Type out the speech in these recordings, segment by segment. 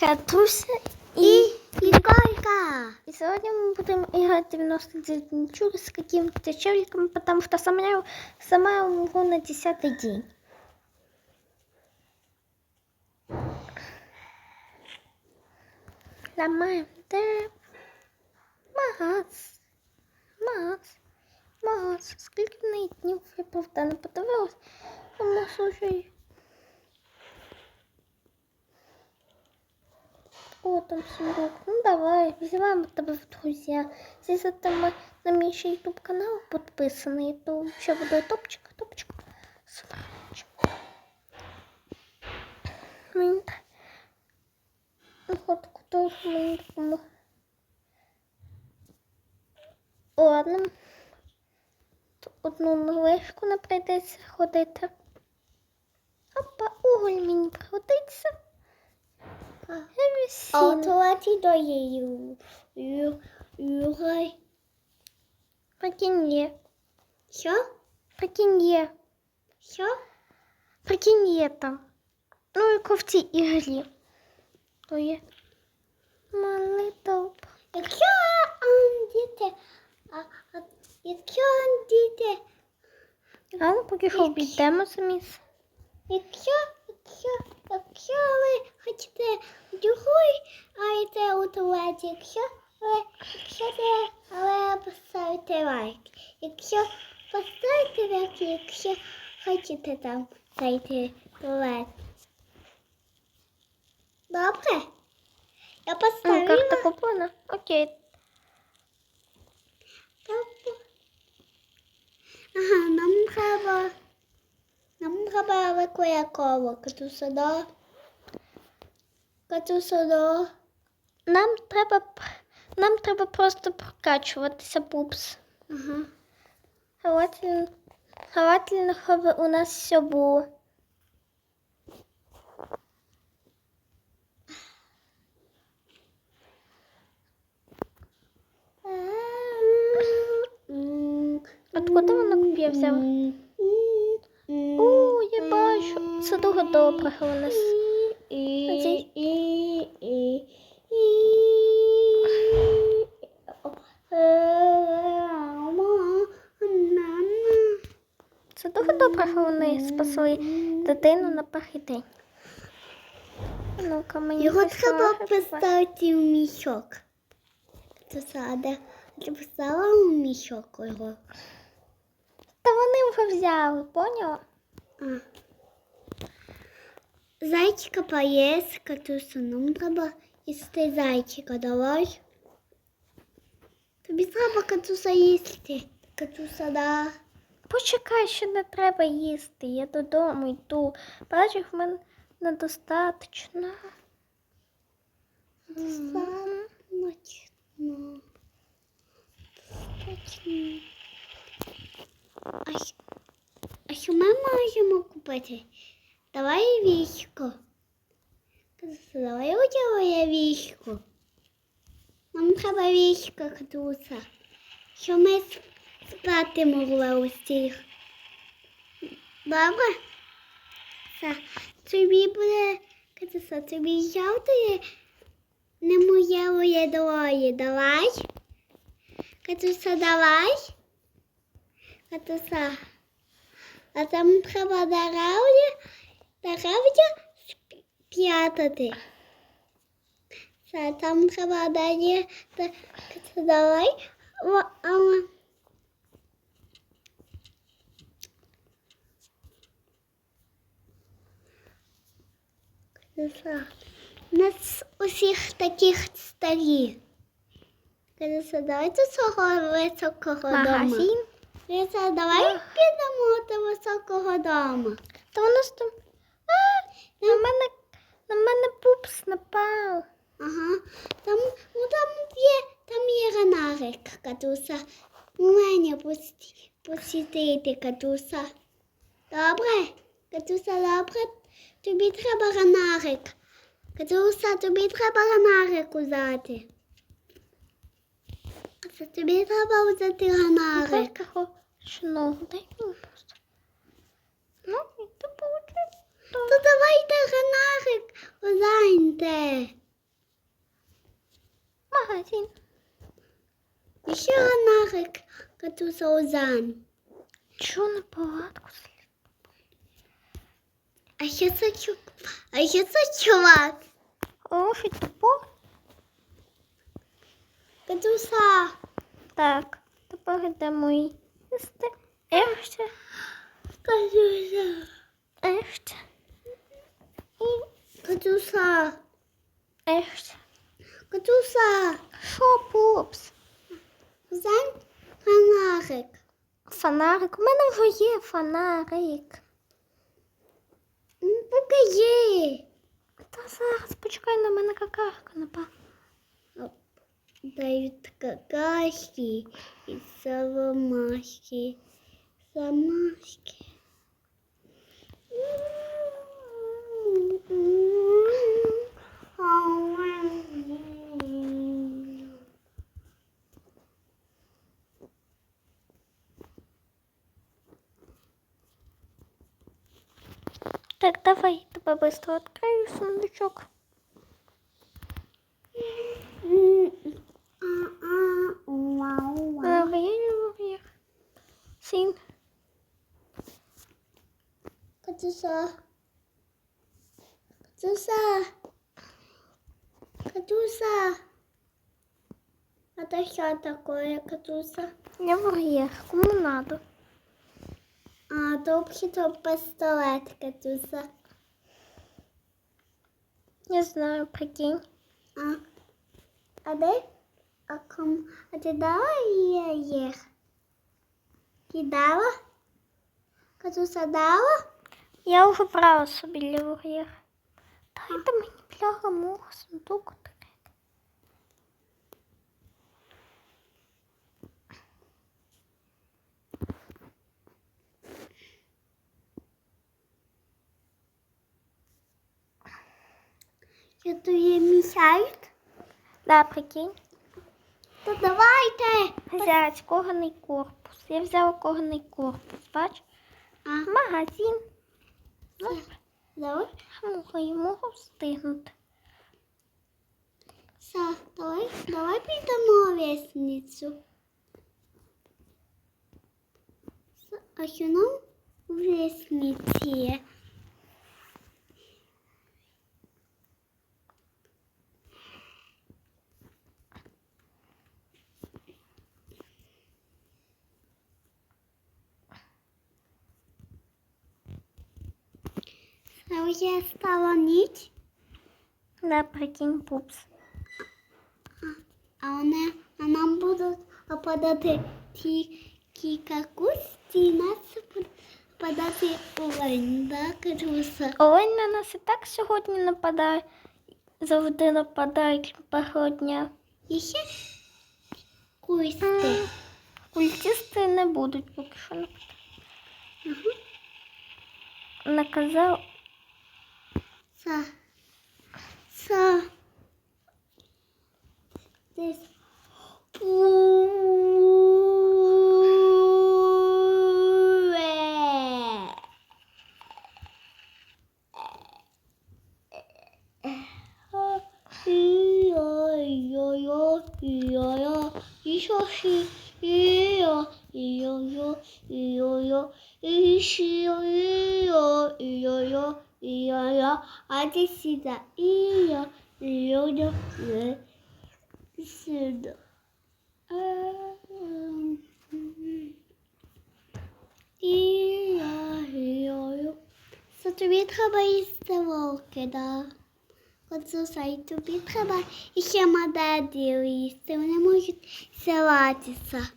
Катруся І і... Николька. И сегодня мы будем играть 99 дневчур с каким-то челиком, потому что сама, сама я умру на десятый день. Ломаем дерев. Магац. Магац. Магац. Скільки в неї днів я правда не подивилась. У нас уже О, там сундук. Ну давай, візьмемо тебе в друзі. Якщо ти м- на мій ще ютуб канал підписаний, то ще буде топчик, топчик. Смачок. Мені так. Ну, от хто мені допомог. Ладно. Одну новишку не прийдеться ходити. Опа, уголь мені пригодиться. Туалеті до. Юрай. Прикинь є. Що? Прикинь є. Що? Прикинь є там. Ну, як в цій ігрі. То є. Малий довб. Якщо ам, діти, а, а, якщо діти, А ну поки що обійдемо самі. якщо, якщо, якщо ви хочете другий, а йде у туалеті, якщо ви, ви, але поставите лайк. Якщо поставите лайк, якщо хочете там зайти туалет. Добре? Я поставила. карта куплена. Окей. Тобто, Ага, нам треба. Коло. Кату сюди. Кату сюди. Нам треба нам треба просто прокачуватися, пупс. Ага. Желательно, у нас все було. Откуда вона коп'є взяла? О, я бачу. Це дуже добре у нас. І, і. Це дуже добре, що вони спасли дитину на перший день. Ну-ка, мені Його треба поставити в мішок. Це саде. Ти поставила в мішок його? Вже взяли, поняла? А. Зайчика поїсть, катуся, нам треба їсти зайчика, давай. Тобі треба катуса їсти. Катуса, да. Почекай, ще не треба їсти. Я додому йду. Бачиш, в мене недостатньо. Достаточно. Достаточно. А, а що ми можемо купити? Давай військо. Давай одягає військо. Нам треба військо, Катуся. Що ми спати могли усіх. Добре? Тобі буде, Катуся, тобі завтра не моє двоє. Давай. Катуся, давай. Катуся. А там треба дерев'я, дерев'я сп'ятати. Все, там треба далі. Катуся, давай. О, а, Катуся. У нас усіх таких старі. Катуся, давайте свого високого дому. Ліса, давай підемо до високого дому. Та воно ж там. А, на мене, на мене пупс напав. Ага. Там, ну там є, там є ранарик, Катуса. Мене пусті- посітити, Катуса. Добре? Катуса, добре? Тобі треба ранарик. Катуса, тобі треба ранарик. Катуса, тобі треба взяти ранарик. Такого ногу. Дай мені просто. Ну, і то получить. То давайте ранарик взяньте. магазин. Еще фонарик, катуся озан. Чого на палатку слід? А ще це чувак. А ще це чувак. Хороший топор. Катуся. Так, тепер йдемо їсти. Еште, Катуся. еште, Катуся. еште. Катуся. Що, пупс? Зан фонарик. Фонарик. У мене вже є фонарик. Ну, Покажи. Та зараз почекай на мене какашка напа. Дают какашки и саламашки. Самашки. Так, давай, тебе быстро відкрию сундучок. Катуса. Катуса. Катуса. Это что такое, Катуса? Я вар'єр. Кому надо? А, то вообще-то пистолет, Катуса. Не знаю, прикинь. А, а де? А, ком, а ти дала їй їх? Дала? Катуса дала? Я вже брала собі для вар'єр. Дайте мені бляха муха сундук. відкрити. Я мішають? Да, прикинь. То давайте. Взять кожаний корпус. Я взяла кожаний корпус, бач? А, Магазин. Давай. муха встигнути. Все, давай, давай підемо в лестницю. А що нам в лестниці? А вже стала ніч, Да, прикинь, пупс. а вони а нам будуть опадати ті кілька кусті, нас будуть падати олень, да, Катруса? Олень на нас і так сьогодні нападає. Завжди нападають першого дня. І ще кусти. Культисти не будуть поки що нападати. Наказав. ささです。ぷーえいよいよよいよよいしょしいよいよよいよよいしよいよいよよ ти сюди, йо, йо-йо, йо, сюди. Йо-йо, Це тобі треба їсти волки, да? Оце сай тобі треба і ще мадедію їсти. Вони можуть силатися.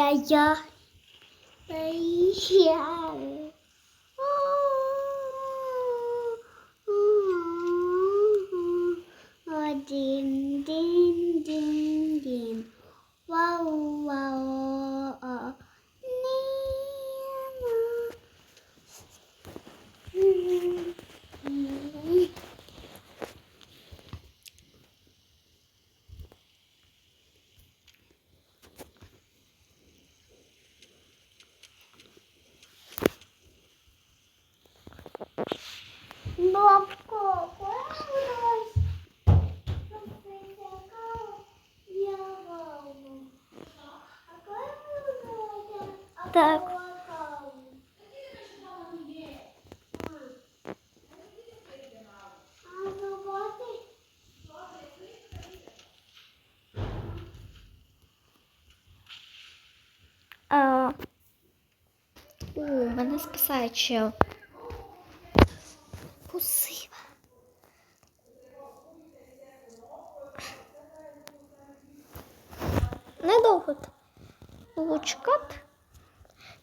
Я-я. Я. Один, Так. А роботи? Мене спасає чел. Спасибо. Недовго т- було чекати.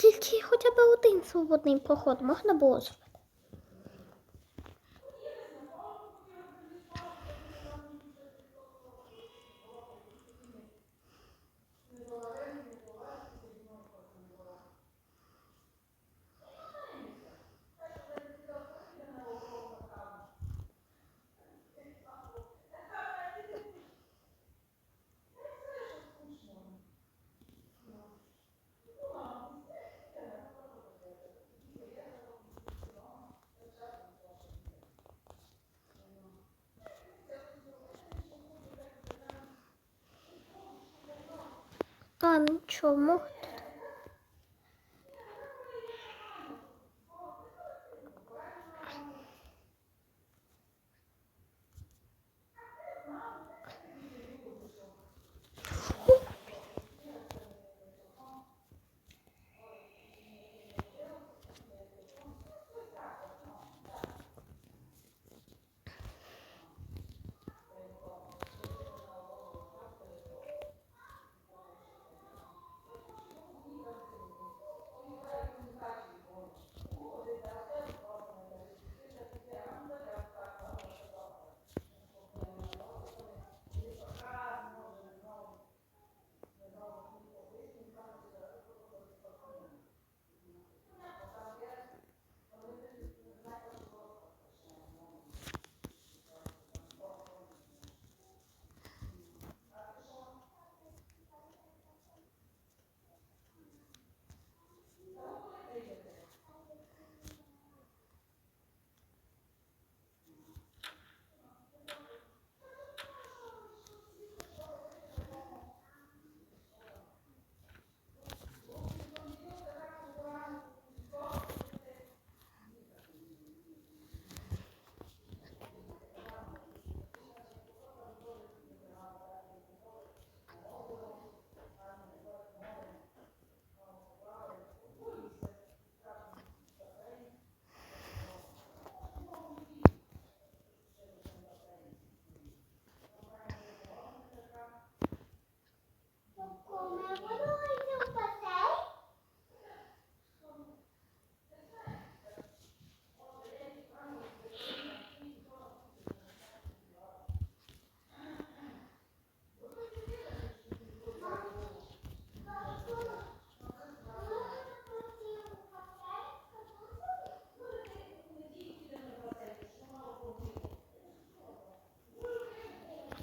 Тільки хоча б один свободний проход можна було зробити. А, нічого,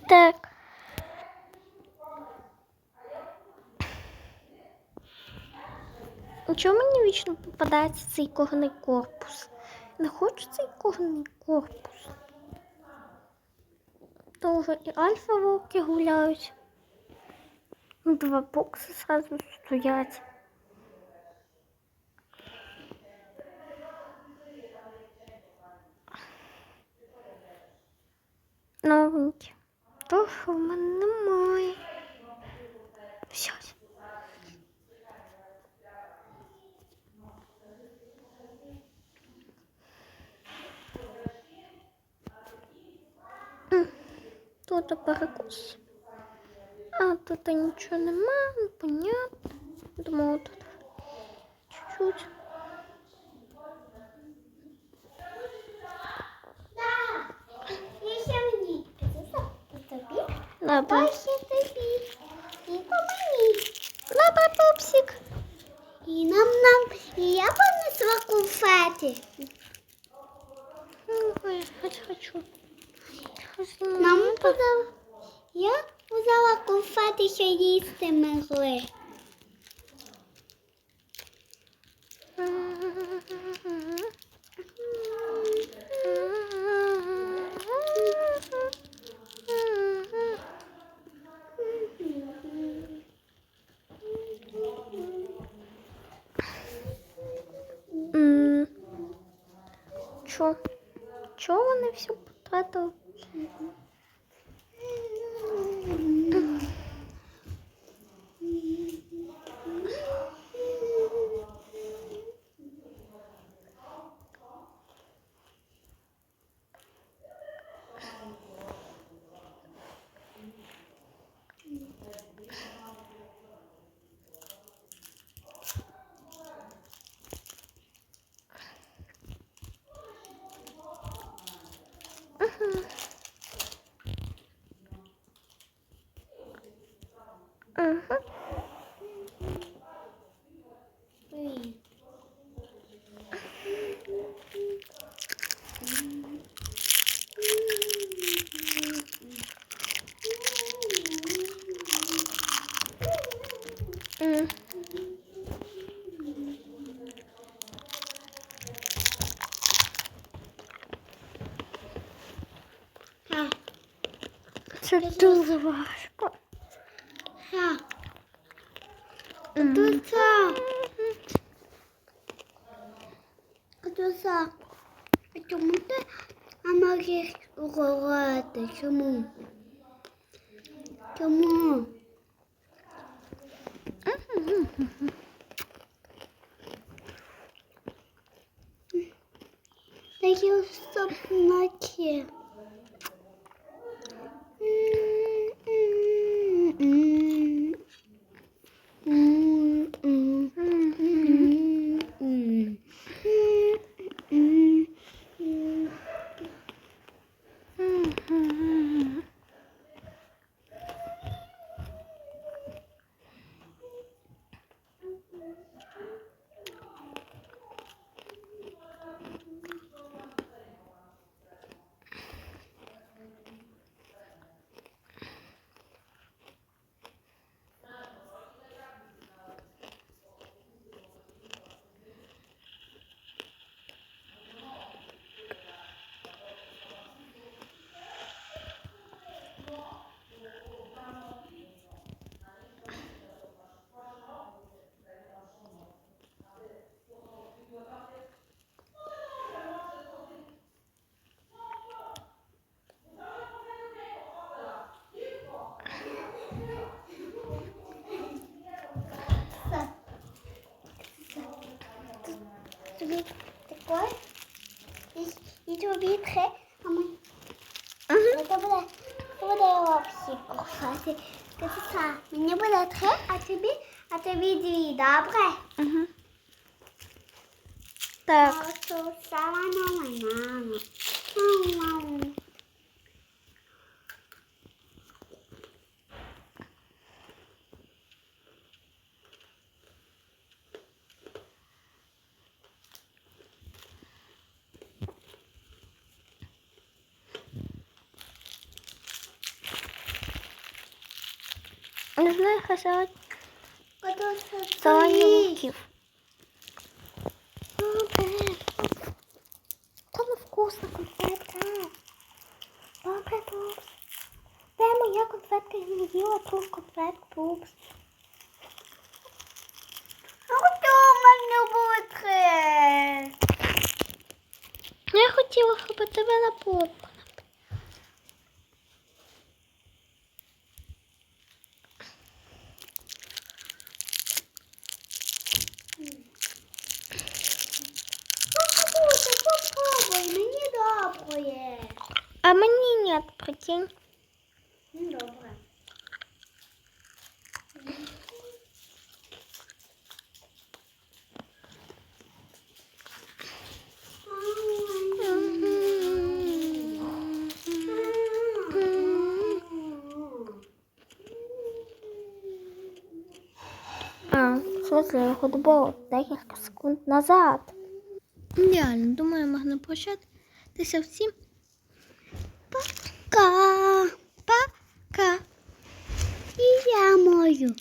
Так. Чому мені вічно попадається цей кожний корпус? Не хочу цей кожний корпус. То і альфа вовки гуляють. Два бокси зразу стоять. То, що в мене немає. Все. Тут перекус. А тут нічого нема, ну, понятно. Думаю, тут чуть-чуть. Лапа. Лапа пупсик. І нам нам. І я понесла конфети. Ну, ой, хоч хочу. Нам подала. Я взяла конфети, що їсти могли. Все потратили? М. Ха, Це дуже важко. ха. М. Туса. Туса. А чому I you so like you. Mm, mm, mm, mm. Такой? І, тобі три, а ми Мгм. це буде, це буде общі кохати. Скажи так, мені буде три, а тобі, а тобі дві, добре? Мгм. Так. Просто сама мама. Мама. Не знаю, хазяїн Подивися, салонів. Добре. Та не вкусна конфетка. Добре, Пупс. Де моя конфетка? Я не їла ту конфетку, Пупс. А хто в мене буде? Я хотіла, щоб тебе на попку. Попробуй, мені добре. А мені нет, прикинь. Ну, Добре. А, що це я його добила декілька секунд назад. Ідеально, думаю, можна прощатися всім. Пока. Пока. І я мою.